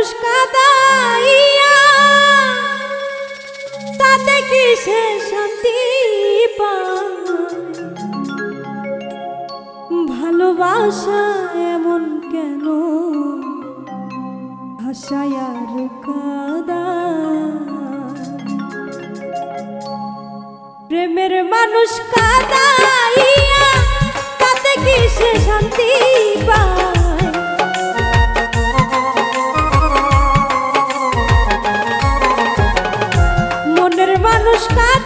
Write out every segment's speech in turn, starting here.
মানুষ কাদাইয়া, তাতে কি সে শান্তি ভালোবাসা এমন কেন? ভাষায় কাদা। প্রেমের মানুষ কাদাইয়া, তাতে কি সে শান্তি পায়? buscar.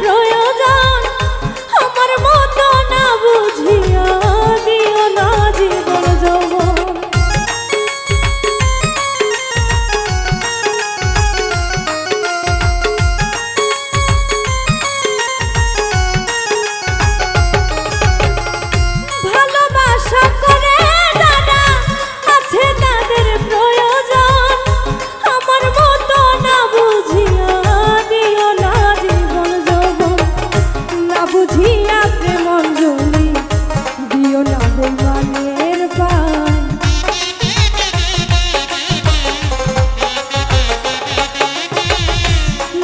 প্রয়োজন দিয়া প্রেম জুড়ি দিও না গোমানের পান।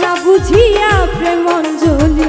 না বুঝিয়া প্রেম জুড়ি